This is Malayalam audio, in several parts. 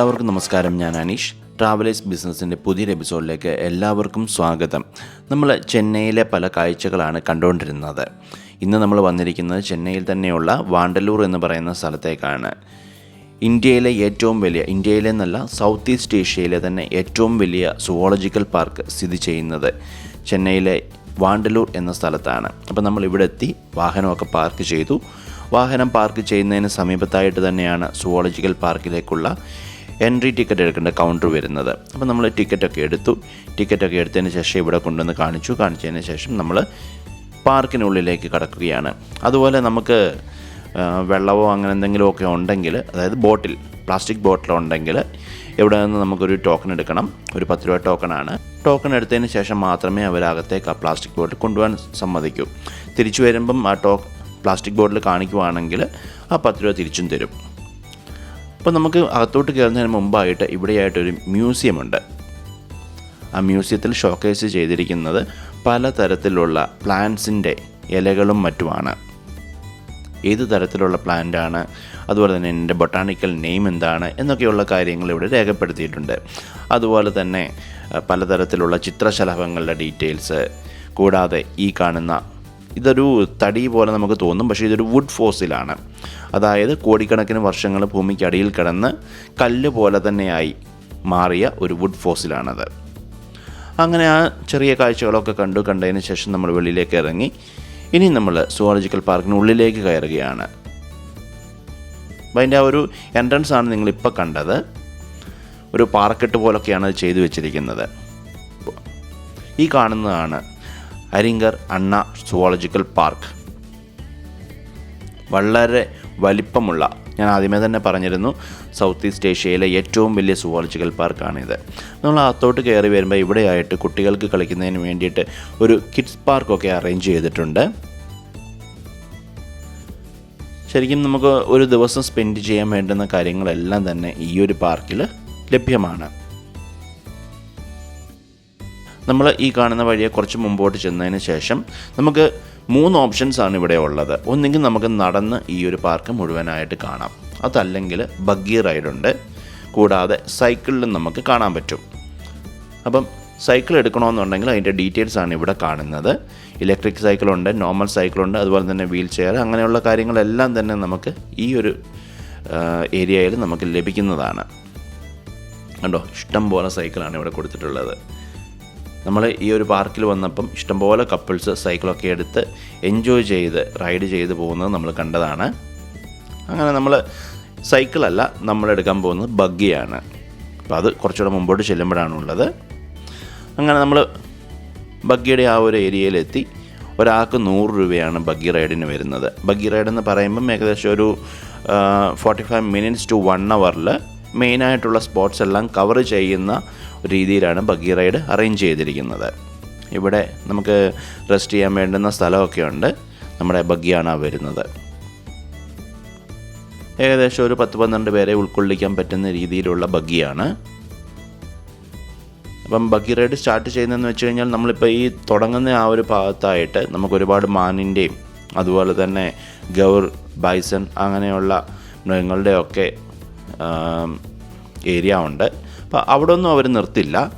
എല്ലാവർക്കും നമസ്കാരം. ഞാൻ അനീഷ്. ട്രാവലേഴ്സ് ബിസിനസ്സിന്റെ പുതിയൊരു എപ്പിസോഡിലേക്ക് എല്ലാവർക്കും സ്വാഗതം. നമ്മൾ ചെന്നൈയിലെ പല കാഴ്ചകളാണ് കണ്ടുകൊണ്ടിരുന്നത്. ഇന്ന് നമ്മൾ വന്നിരിക്കുന്നത് ചെന്നൈയിൽ തന്നെയുള്ള വാണ്ടല്ലൂർ എന്ന് പറയുന്ന സ്ഥലത്തേക്കാണ്. ഇന്ത്യയിലെ ഏറ്റവും വലിയ ഇന്ത്യയിലെ എന്നല്ല സൗത്ത് ഈസ്റ്റ് ഏഷ്യയിലെ തന്നെ ഏറ്റവും വലിയ സുവോളജിക്കൽ പാർക്ക് സ്ഥിതി ചെയ്യുന്നത് ചെന്നൈയിലെ വാണ്ടലൂർ എന്ന സ്ഥലത്താണ്. അപ്പോൾ നമ്മൾ ഇവിടെ എത്തി വാഹനമൊക്കെ പാർക്ക് ചെയ്തു. വാഹനം പാർക്ക് ചെയ്യുന്നതിന് സമീപത്തായിട്ട് തന്നെയാണ് സുവോളജിക്കൽ പാർക്കിലേക്കുള്ള എൻട്രി ടിക്കറ്റ് എടുക്കേണ്ട കൗണ്ടർ വരുന്നത്. അപ്പോൾ നമ്മൾ ടിക്കറ്റൊക്കെ എടുത്തു. ടിക്കറ്റൊക്കെ എടുത്തതിന് ശേഷം ഇവിടെ കൊണ്ടുവന്ന് കാണിച്ചു. കാണിച്ചതിന് ശേഷം നമ്മൾ പാർക്കിനുള്ളിലേക്ക് കടക്കുകയാണ്. അതുപോലെ നമുക്ക് വെള്ളമോ അങ്ങനെ എന്തെങ്കിലുമൊക്കെ ഉണ്ടെങ്കിൽ അതായത് ബോട്ടിൽ പ്ലാസ്റ്റിക് ബോട്ടിൽ ഉണ്ടെങ്കിൽ ഇവിടെ നിന്ന് നമുക്കൊരു ടോക്കൺ എടുക്കണം. ഒരു പത്ത് രൂപ ടോക്കണാണ് ടോക്കൺ എടുത്തതിന് ശേഷം മാത്രമേ അവരകത്തേക്ക് ആ പ്ലാസ്റ്റിക് ബോട്ടിൽ കൊണ്ടുപോകാൻ സമ്മതിക്കൂ. തിരിച്ചു വരുമ്പം ആ ടോ പ്ലാസ്റ്റിക് ബോട്ടിൽ കാണിക്കുവാണെങ്കിൽ ആ പത്ത് രൂപ തിരിച്ചും തരും. അപ്പോൾ നമുക്ക് അകത്തോട്ട് കയറുന്നതിന് മുമ്പായിട്ട് ഇവിടെയായിട്ടൊരു മ്യൂസിയം ഉണ്ട് ആ മ്യൂസിയത്തിൽ ഷോക്കേസ് ചെയ്തിരിക്കുന്നത് പലതരത്തിലുള്ള പ്ലാന്റ്സിന്റെ ഇലകളും മറ്റുമാണ്. ഏത് തരത്തിലുള്ള പ്ലാന്റാണ്? അതുപോലെ തന്നെ എന്റെ ബൊട്ടാണിക്കൽ നെയിം എന്താണ്? എന്നൊക്കെയുള്ള കാര്യങ്ങൾ ഇവിടെ രേഖപ്പെടുത്തിയിട്ടുണ്ട്. അതുപോലെ തന്നെ പലതരത്തിലുള്ള ചിത്രശലഭങ്ങളുടെ ഡീറ്റെയിൽസ് കൂടാതെ ഈ കാണുന്ന ഇതൊരു തടി പോലെ നമുക്ക് തോന്നും പക്ഷേ ഇതൊരു വുഡ് ഫോസിലാണ് അതായത് കോടിക്കണക്കിന് വർഷങ്ങൾ ഭൂമിക്കടിയിൽ കിടന്ന് കല്ല് പോലെ തന്നെയായി മാറിയ ഒരു വുഡ് ഫോസിലാണത് അങ്ങനെ ആ ചെറിയ കാഴ്ചകളൊക്കെ കണ്ടു കണ്ടതിന് ശേഷം നമ്മൾ വെളിയിലേക്ക് ഇറങ്ങി. ഇനി നമ്മൾ സുവോളജിക്കൽ പാർക്കിനുള്ളിലേക്ക് കയറുകയാണ്. അപ്പോൾ അതിന്റെ ആ ഒരു എൻട്രൻസ് ആണ് നിങ്ങളിപ്പോൾ കണ്ടത്. ഒരു പാർക്കെട്ട് പോലൊക്കെയാണ് അത് ചെയ്തു വെച്ചിരിക്കുന്നത്. ഈ കാണുന്നതാണ് അരിങ്കർ അണ്ണ സുവോളജിക്കൽ പാർക്ക് വളരെ വലിപ്പമുള്ള ഞാൻ ആദ്യമേ തന്നെ പറഞ്ഞിരുന്നു സൗത്ത് ഈസ്റ്റ് ഏഷ്യയിലെ ഏറ്റവും വലിയ സുവോളജിക്കൽ പാർക്കാണിത് നമ്മൾ അത്തോട്ട് കയറി വരുമ്പോൾ ഇവിടെയായിട്ട് കുട്ടികൾക്ക് കളിക്കുന്നതിന് വേണ്ടിയിട്ട് ഒരു കിഡ്സ് പാർക്കൊക്കെ അറേഞ്ച് ചെയ്തിട്ടുണ്ട്. ശരിക്കും നമുക്ക് ഒരു ദിവസം സ്പെൻഡ് ചെയ്യാൻ വേണ്ടുന്ന കാര്യങ്ങളെല്ലാം തന്നെ ഈ ഒരു പാർക്കിൽ ലഭ്യമാണ്. നമ്മൾ ഈ കാണുന്ന വഴിയെ കുറച്ച് മുമ്പോട്ട് ചെന്നതിന് ശേഷം നമുക്ക് മൂന്ന് ഓപ്ഷൻസ് ആണ് ഇവിടെ ഉള്ളത്. ഒന്നെങ്കിൽ നമുക്ക് നടന്ന് ഈ ഒരു പാർക്ക് മുഴുവനായിട്ട് കാണാം. അതല്ലെങ്കിൽ ബഗ്ഗി റൈഡുണ്ട് കൂടാതെ സൈക്കിളിലും നമുക്ക് കാണാൻ പറ്റും. അപ്പം സൈക്കിൾ എടുക്കണമെന്നുണ്ടെങ്കിൽ അതിന്റെ ഡീറ്റെയിൽസ് ആണ് ഇവിടെ കാണുന്നത്. ഇലക്ട്രിക് സൈക്കിളുണ്ട് നോർമൽ സൈക്കിളുണ്ട് അതുപോലെ തന്നെ വീൽ ചെയർ അങ്ങനെയുള്ള കാര്യങ്ങളെല്ലാം തന്നെ നമുക്ക് ഈ ഒരു ഏരിയയിൽ നമുക്ക് ലഭിക്കുന്നതാണ്. കണ്ടോ? ഇഷ്ടം പോലെ സൈക്കിളാണ് ഇവിടെ കൊടുത്തിട്ടുള്ളത്. നമ്മൾ ഈ ഒരു പാർക്കിൽ വന്നപ്പം ഇഷ്ടംപോലെ കപ്പിൾസ് സൈക്കിളൊക്കെ എടുത്ത് എൻജോയ് ചെയ്ത് റൈഡ് ചെയ്ത് പോകുന്നത് നമ്മൾ കണ്ടതാണ്. അങ്ങനെ നമ്മൾ സൈക്കിളല്ല നമ്മൾ എടുക്കാൻ പോകുന്നത് ബഗ്ഗിയാണ്. അപ്പോൾ അത് കുറച്ചുകൂടെ മുമ്പോട്ട് ചെല്ലുമ്പോഴാണ് ഉള്ളത്. അങ്ങനെ നമ്മൾ ബഗ്ഗിയുടെ ആ ഒരു ഏരിയയിലെത്തി. ഒരാൾക്ക് നൂറ് രൂപയാണ് ബഗ്ഗി റൈഡിന് വരുന്നത്. ബഗ്ഗി റൈഡ് എന്ന് പറയുമ്പം ഏകദേശം ഒരു forty five minutes to one അവറിൽ മെയിനായിട്ടുള്ള സ്പോട്ട്സ് എല്ലാം കവർ ചെയ്യുന്ന രീതിയിലാണ് ബഗ്ഗി റൈഡ് അറേഞ്ച് ചെയ്തിരിക്കുന്നത്. ഇവിടെ നമുക്ക് റെസ്റ്റ് ചെയ്യാൻ വേണ്ടുന്ന സ്ഥലമൊക്കെ ഉണ്ട്. നമ്മുടെ ബഗ്ഗിയാണ് വരുന്നത്. ഏകദേശം ഒരു പത്ത് പന്ത്രണ്ട് പേരെ ഉൾക്കൊള്ളിക്കാൻ പറ്റുന്ന രീതിയിലുള്ള ബഗ്ഗിയാണ് അപ്പം ബഗ്ഗി റൈഡ് സ്റ്റാർട്ട് ചെയ്യുന്നതെന്ന് വെച്ച് കഴിഞ്ഞാൽ നമ്മളിപ്പോൾ ഈ തുടങ്ങുന്ന ആ ഒരു ഭാഗത്തായിട്ട് നമുക്ക് ഒരുപാട് മാനിന്റെയും അതുപോലെ തന്നെ ഗൗർ ബൈസൺ അങ്ങനെയുള്ള മൃഗങ്ങളുടെയൊക്കെ ഏരിയ ഉണ്ട്. അപ്പോൾ അവിടെ ഒന്നും അവർ നിർത്തില്ല.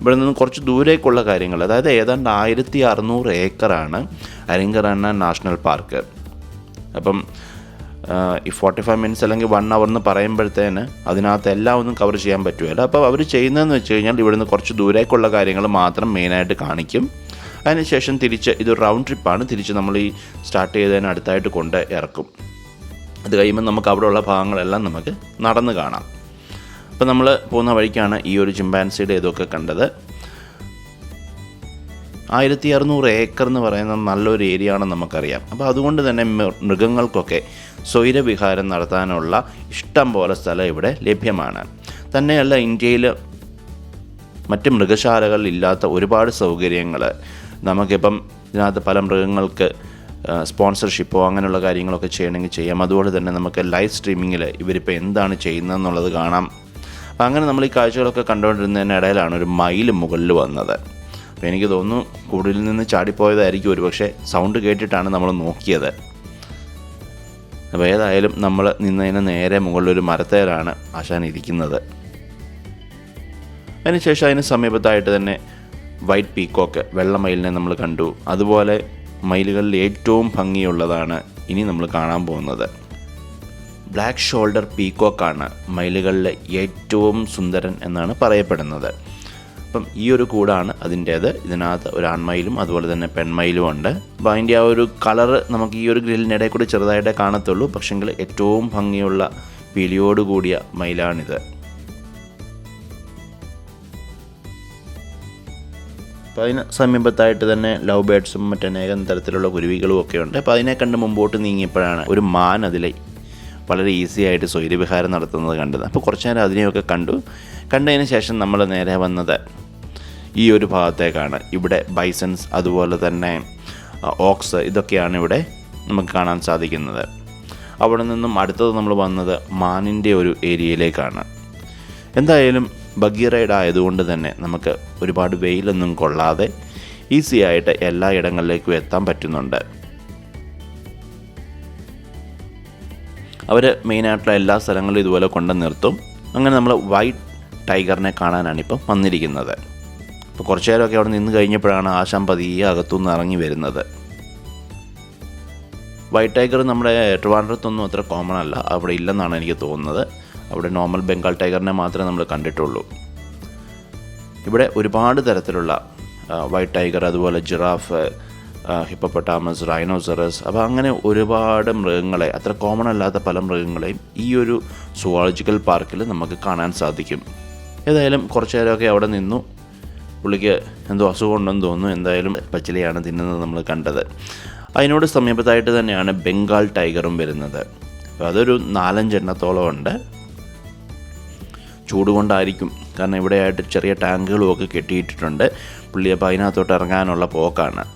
ഇവിടെ നിന്ന് കുറച്ച് ദൂരേക്കുള്ള കാര്യങ്ങൾ. അതായത് ഏതാണ്ട് ആയിരത്തി അറുന്നൂറ് ഏക്കറാണ് അരിങ്കറണ്ണ നാഷണൽ പാർക്ക്. അപ്പം ഈ ഫോർട്ടി ഫൈവ് മിനിറ്റ്സ് അല്ലെങ്കിൽ വൺ അവർ എന്ന് പറയുമ്പോഴത്തേന് അതിനകത്ത് എല്ലാം ഒന്നും കവർ ചെയ്യാൻ പറ്റുമല്ലോ അപ്പോൾ അവർ ചെയ്യുന്നതെന്ന് വെച്ച് കഴിഞ്ഞാൽ ഇവിടുന്ന് കുറച്ച് ദൂരേക്കുള്ള കാര്യങ്ങൾ മാത്രം മെയിനായിട്ട് കാണിക്കും. അതിനുശേഷം തിരിച്ച് ഇത് റൗണ്ട് ട്രിപ്പാണ് തിരിച്ച് നമ്മൾ ഈ സ്റ്റാർട്ട് ചെയ്തതിന് അടുത്തായിട്ട് കൊണ്ട് ഇറക്കും. അത് കഴിയുമ്പോൾ നമുക്ക് അവിടെയുള്ള ഭാഗങ്ങളെല്ലാം നമുക്ക് നടന്ന് കാണാം. അപ്പോൾ നമ്മൾ പോകുന്ന വഴിക്കാണ് ഈ ഒരു ചിമ്പാൻസിയുടെ ഇതൊക്കെ കണ്ടത്. ആയിരത്തി അറുന്നൂറ് ഏക്കർ എന്ന് പറയുന്ന നല്ലൊരു ഏരിയ ആണെന്ന് നമുക്കറിയാം. അപ്പോൾ അതുകൊണ്ട് തന്നെ മൃഗങ്ങൾക്കൊക്കെ സ്വൈരവിഹാരം നടത്താനുള്ള ഇഷ്ടം പോലെ സ്ഥലം ഇവിടെ ലഭ്യമാണ്. തന്നെയല്ല ഇന്ത്യയിൽ മറ്റ് മൃഗശാലകളിൽ ഇല്ലാത്ത ഒരുപാട് സൗകര്യങ്ങൾ നമുക്കിപ്പം ഇതിനകത്ത് പല മൃഗങ്ങൾക്ക് സ്പോൺസർഷിപ്പോ അങ്ങനെയുള്ള കാര്യങ്ങളൊക്കെ ചെയ്യണമെങ്കിൽ ചെയ്യാം. അതുപോലെ തന്നെ നമുക്ക് ലൈവ് സ്ട്രീമിങ്ങിൽ ഇവരിപ്പോൾ എന്താണ് ചെയ്യുന്നതെന്നുള്ളത് കാണാം. അങ്ങനെ നമ്മൾ ഈ കാഴ്ചകളൊക്കെ കണ്ടുകൊണ്ടിരുന്നതിനിടയിലാണ് ഒരു മയിൽ മുകളിൽ വന്നത്. അപ്പോൾ എനിക്ക് തോന്നുന്നു കൂടുതലിൽ നിന്ന് ചാടിപ്പോയതായിരിക്കും ഒരുപക്ഷെ സൗണ്ട് കേട്ടിട്ടാണ് നമ്മൾ നോക്കിയത്. അപ്പോൾ ഏതായാലും നമ്മൾ നിന്നതിന് നേരെ മുകളിലൊരു മരത്തേലാണ് ആശാൻ ഇരിക്കുന്നത്. അതിനുശേഷം അതിന് സമീപത്തായിട്ട് തന്നെ വൈറ്റ് പീക്കോക്ക് വെള്ള മയിലിനെ നമ്മൾ കണ്ടു. അതുപോലെ മയിലുകളിൽ ഏറ്റവും ഭംഗിയുള്ളതാണ് ഇനി നമ്മൾ കാണാൻ പോകുന്നത്. ബ്ലാക്ക് ഷോൾഡർ പീക്കോക്കാണ് മയിലുകളിലെ ഏറ്റവും സുന്ദരൻ എന്നാണ് പറയപ്പെടുന്നത്. അപ്പം ഈ ഒരു കൂടാണ് അതിന്റേത്. ഇതിനകത്ത് ഒരു ആൺമയിലും അതുപോലെ തന്നെ പെൺമയിലും ഉണ്ട്. അപ്പോൾ അതിന്റെ ആ ഒരു കളറ് നമുക്ക് ഈ ഒരു ഗ്രില്ലിനിടയിൽ കൂടി ചെറുതായിട്ടേ കാണത്തുള്ളൂ. പക്ഷെങ്കിൽ ഏറ്റവും ഭംഗിയുള്ള പീലിയോട് കൂടിയ മയിലാണിത്. അപ്പോൾ അതിന് സമീപത്തായിട്ട് തന്നെ ലവ് ബേഡ്സും മറ്റനേകം തരത്തിലുള്ള കുരുവികളും ഒക്കെ ഉണ്ട്. അപ്പോൾ അതിനെ കണ്ട് മുമ്പോട്ട് നീങ്ങിയപ്പോഴാണ് ഒരു മാൻ അതിലെ വളരെ ഈസി ആയിട്ട് സ്വൈര്യവിഹാരം നടത്തുന്നത് കണ്ടത്. അപ്പോൾ കുറച്ച് നേരം അതിനെയൊക്കെ കണ്ടു. കണ്ടതിന് ശേഷം നമ്മൾ നേരെ വന്നത് ഈ ഒരു ഭാഗത്തേക്കാണ്. ഇവിടെ ബൈസൻസ് അതുപോലെ തന്നെ ഓക്സ് ഇതൊക്കെയാണ് ഇവിടെ നമുക്ക് കാണാൻ സാധിക്കുന്നത്. അവിടെ നിന്നും അടുത്തത് നമ്മൾ വന്നത് മാനിന്റെ ഒരു ഏരിയയിലേക്കാണ്. എന്തായാലും ബഗ്ഗി റൈഡ് ആയതുകൊണ്ട് തന്നെ നമുക്ക് ഒരുപാട് വെയിലൊന്നും കൊള്ളാതെ ഈസിയായിട്ട് എല്ലാ ഇടങ്ങളിലേക്കും എത്താൻ പറ്റുന്നുണ്ട്. അവർ മെയിനായിട്ടുള്ള എല്ലാ സ്ഥലങ്ങളിലും ഇതുപോലെ കൊണ്ട് നിർത്തും. അങ്ങനെ നമ്മൾ വൈറ്റ് ടൈഗറിനെ കാണാനാണ് ഇപ്പം വന്നിരിക്കുന്നത്. അപ്പോൾ കുറച്ചു നേരമൊക്കെ അവിടെ നിന്ന് കഴിഞ്ഞപ്പോഴാണ് ആശാൻ പതിയെ അകത്തുനിന്ന് ഇറങ്ങി വരുന്നത്. വൈറ്റ് ടൈഗർ നമ്മുടെ ട്രിവാൻഡ്രത്തൊന്നും അത്ര കോമൺ അല്ല. അവിടെ ഇല്ലെന്നാണ് എനിക്ക് തോന്നുന്നത്. അവിടെ നോർമൽ ബംഗാൾ ടൈഗറിനെ മാത്രമേ നമ്മൾ കണ്ടിട്ടുള്ളൂ. ഇവിടെ ഒരുപാട് തരത്തിലുള്ള വൈറ്റ് ടൈഗർ അതുപോലെ ജിറാഫ് ഹിപ്പപ്പൊട്ടാമസ് റൈനോസറസ് അപ്പോൾ അങ്ങനെ ഒരുപാട് മൃഗങ്ങളെ അത്ര കോമൺ അല്ലാത്ത പല മൃഗങ്ങളെയും ഈ ഒരു സുവോളജിക്കൽ പാർക്കിൽ നമുക്ക് കാണാൻ സാധിക്കും. ഏതായാലും കുറച്ച് നേരമൊക്കെ അവിടെ നിന്നു. പുള്ളിക്ക് എന്തോ അസുഖം ഉണ്ടെന്ന് തോന്നുന്നു. എന്തായാലും പച്ചിലയാണ് തിന്നുന്നത് നമ്മൾ കണ്ടത്. അതിനോട് സമീപത്തായിട്ട് തന്നെയാണ് ബംഗാൾ ടൈഗറും വരുന്നത്. അപ്പോൾ അതൊരു നാലഞ്ചെണ്ണത്തോളം ഉണ്ട് ചൂട് കൊണ്ടായിരിക്കും കാരണം ഇവിടെയായിട്ട് ചെറിയ ടാങ്കുകളും ഒക്കെ കെട്ടിയിട്ടിട്ടുണ്ട്. പുള്ളി അപ്പോൾ അതിനകത്തോട്ട് ഇറങ്ങാനുള്ള പോക്കാണ്.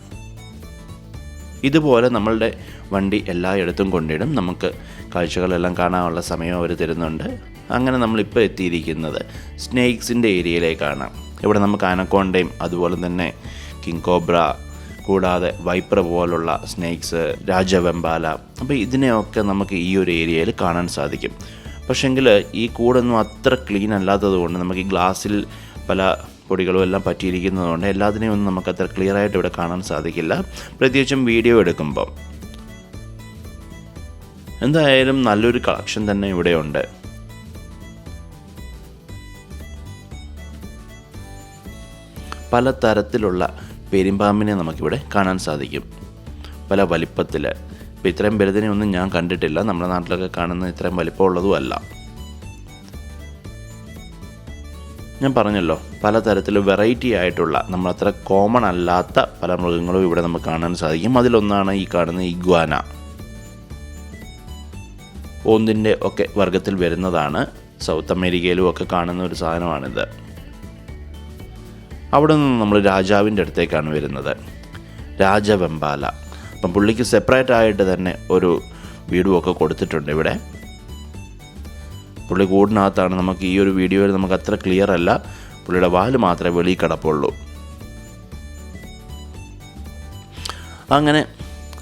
ഇതുപോലെ നമ്മളുടെ വണ്ടി എല്ലായിടത്തും കൊണ്ടിടും. നമുക്ക് കാഴ്ചകളെല്ലാം കാണാനുള്ള സമയം അവർ തരുന്നുണ്ട്. അങ്ങനെ നമ്മളിപ്പോൾ എത്തിയിരിക്കുന്നത് സ്നേക്സിന്റെ ഏരിയയിലേക്കാണ്. ഇവിടെ നമുക്ക് ആനക്കോണ്ടയും അതുപോലെ തന്നെ കിങ് കോബ്ര കൂടാതെ വൈപ്ര പോലുള്ള സ്നേക്സ് രാജവെമ്പാല. അപ്പോൾ ഇതിനെയൊക്കെ നമുക്ക് ഈ ഒരു ഏരിയയിൽ കാണാൻ സാധിക്കും. പക്ഷെങ്കിൽ ഈ കൂടൊന്നും അത്ര ക്ലീൻ അല്ലാത്തത് കൊണ്ട് നമുക്ക് ഈ ഗ്ലാസ്സിൽ പല പൊടികളും എല്ലാം പറ്റിയിരിക്കുന്നതുകൊണ്ട് എല്ലാത്തിനെയും ഒന്നും നമുക്ക് അത്ര ക്ലിയർ ആയിട്ട് ഇവിടെ കാണാൻ സാധിക്കില്ല. പ്രത്യേകിച്ചും വീഡിയോ എടുക്കുമ്പോൾ എന്തായാലും നല്ലൊരു കളക്ഷൻ തന്നെ ഇവിടെയുണ്ട് പല തരത്തിലുള്ള പെരുമ്പാമ്പിനെ നമുക്കിവിടെ കാണാൻ സാധിക്കും. പല വലിപ്പത്തിൽ ഇപ്പോൾ ഇത്രയും വലുതിനെ ഒന്നും ഞാൻ കണ്ടിട്ടില്ല. നമ്മുടെ നാട്ടിലൊക്കെ കാണുന്ന ഇത്രയും വലിപ്പമുള്ളതും അല്ല ഞാൻ പറഞ്ഞല്ലോ പലതരത്തിൽ വെറൈറ്റി ആയിട്ടുള്ള നമ്മളത്ര കോമൺ അല്ലാത്ത പല മൃഗങ്ങളും ഇവിടെ നമുക്ക് കാണാൻ സാധിക്കും. അതിലൊന്നാണ് ഈ കാണുന്ന ഇഗ്വാന. ഓന്തിന്റെ ഒക്കെ വർഗത്തിൽ വരുന്നതാണ്. സൗത്ത് അമേരിക്കയിലും ഒക്കെ കാണുന്ന ഒരു സാധനമാണിത്. അവിടെ നിന്ന് നമ്മൾ രാജാവിന്റെ അടുത്തേക്കാണ് വരുന്നത്. രാജവെമ്പാല. അപ്പം പുള്ളിക്ക് സെപ്പറേറ്റ് ആയിട്ട് തന്നെ ഒരു വീടുമൊക്കെ കൊടുത്തിട്ടുണ്ട് ഇവിടെ. പുള്ളി കൂടിനകത്താണ്. നമുക്ക് ഈ ഒരു വീഡിയോയിൽ നമുക്ക് അത്ര ക്ലിയർ അല്ല. പുള്ളിയുടെ വാൽ മാത്രമേ വെളിയിൽ കിടപ്പുള്ളൂ. അങ്ങനെ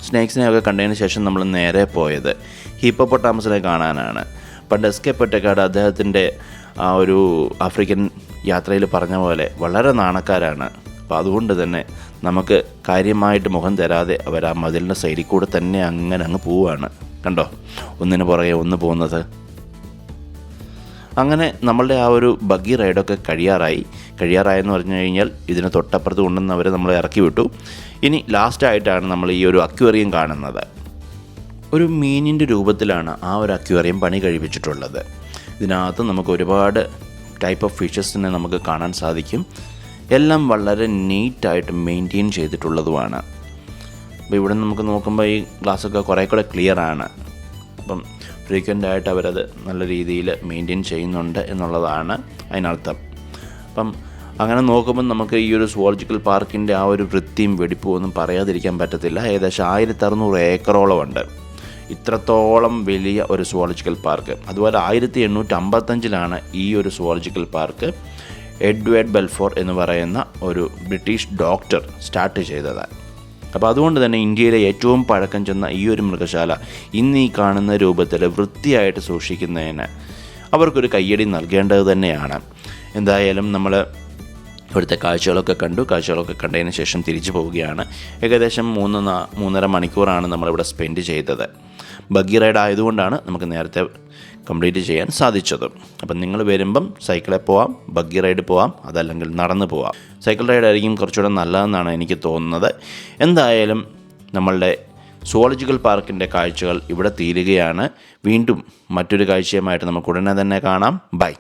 സ്നേക്സിനെയൊക്കെ കണ്ടതിന് ശേഷം നമ്മൾ നേരെ പോയത് ഹിപ്പോപ്പൊട്ടാമസിനെ കാണാനാണ്. പണ്ട് എസ് കെ പൊറ്റക്കാട് അദ്ദേഹത്തിന്റെ ആ ഒരു ആഫ്രിക്കൻ യാത്രയിൽ പറഞ്ഞ പോലെ വളരെ നാണക്കാരാണ്. അപ്പോൾ അതുകൊണ്ട് തന്നെ നമുക്ക് കാര്യമായിട്ട് മുഖം തരാതെ അവർ ആ മതിലിന്റെ സൈഡിൽ കൂടെ തന്നെ അങ്ങനെ അങ്ങ് പോവുകയാണ് കണ്ടോ? ഒന്നിന് പുറകെ ഒന്ന് പോകുന്നത്. അങ്ങനെ നമ്മളുടെ ആ ഒരു ബഗ്ഗി റൈഡൊക്കെ കഴിയാറായി. കഴിയാറായെന്ന് പറഞ്ഞു കഴിഞ്ഞാൽ ഇതിന് തൊട്ടപ്പുറത്ത് കൊണ്ടുവന്ന് അവരെ നമ്മൾ ഇറക്കി വിട്ടു. ഇനി ലാസ്റ്റായിട്ടാണ് നമ്മൾ ഈ ഒരു അക്വേറിയം കാണുന്നത്. ഒരു മീനിന്റെ രൂപത്തിലാണ് ആ ഒരു അക്വേറിയം പണി കഴിപ്പിച്ചിട്ടുള്ളത്. ഇതിനകത്ത് നമുക്ക് ഒരുപാട് ടൈപ്പ് ഓഫ് ഫിഷസിനെ നമുക്ക് കാണാൻ സാധിക്കും. എല്ലാം വളരെ നീറ്റായിട്ട് മെയിന്റെയിൻ ചെയ്തിട്ടുള്ളതുമാണ്. അപ്പോൾ ഇവിടെ നമുക്ക് നോക്കുമ്പോൾ ഈ ഗ്ലാസ്സൊക്കെ കുറേ കൂടെ ക്ലിയർ ആണ്. അപ്പം ഫ്രീക്വന്റ് ആയിട്ട് അവരത് നല്ല രീതിയിൽ മെയിന്റെയിൻ ചെയ്യുന്നുണ്ട് എന്നുള്ളതാണ് അതിനർത്ഥം. അപ്പം അങ്ങനെ നോക്കുമ്പോൾ നമുക്ക് ഈ ഒരു സുവോളജിക്കൽ പാർക്കിന്റെ ആ ഒരു വൃത്തിയും വെടിപ്പും ഒന്നും പറയാതിരിക്കാൻ പറ്റത്തില്ല. ഏകദേശം ആയിരത്തി അറുന്നൂറ് ഏക്കറോളം ഉണ്ട് ഇത്രത്തോളം വലിയ ഒരു സുവോളജിക്കൽ പാർക്ക്. അതുപോലെ ആയിരത്തി എണ്ണൂറ്റി അമ്പത്തഞ്ചിലാണ് ഈ ഒരു സുവോളജിക്കൽ പാർക്ക് എഡ്വേർഡ് ബെൽഫോർ എന്ന് പറയുന്ന ഒരു ബ്രിട്ടീഷ് ഡോക്ടർ സ്റ്റാർട്ട് ചെയ്തത്. അപ്പോൾ അതുകൊണ്ട് തന്നെ ഇന്ത്യയിലെ ഏറ്റവും പഴക്കം ചെന്ന ഈ ഒരു മൃഗശാല ഇന്ന് ഈ കാണുന്ന രൂപത്തിൽ വൃത്തിയായിട്ട് സൂക്ഷിക്കുന്നതിന് അവർക്കൊരു കയ്യടി നൽകേണ്ടത് തന്നെയാണ്. എന്തായാലും നമ്മൾ ഇവിടുത്തെ കാഴ്ചകളൊക്കെ കണ്ടു. കാഴ്ചകളൊക്കെ കണ്ടതിന് ശേഷം തിരിച്ചു പോവുകയാണ്. ഏകദേശം മൂന്ന് മൂന്നര മണിക്കൂറാണ് നമ്മളിവിടെ സ്പെൻഡ് ചെയ്തത്. ബഗ്ഗി റൈഡ് ആയതുകൊണ്ടാണ് നമുക്ക് നേരത്തെ കംപ്ലീറ്റ് ചെയ്യാൻ സാധിച്ചത്. അപ്പം നിങ്ങൾ വരുമ്പം സൈക്കിളിൽ പോവാം ബഗ്ഗി റൈഡ് പോവാം അതല്ലെങ്കിൽ നടന്ന് പോവാം. സൈക്കിൾ റൈഡ് ആയിരിക്കും കുറച്ചുകൂടെ നല്ലതെന്നാണ് എനിക്ക് തോന്നുന്നത്. എന്തായാലും നമ്മളുടെ സുവോളജിക്കൽ പാർക്കിന്റെ കാഴ്ചകൾ ഇവിടെ തീരുകയാണ്. വീണ്ടും മറ്റൊരു കാഴ്ചയുമായിട്ട് നമുക്ക് ഉടനെ തന്നെ കാണാം. ബൈ.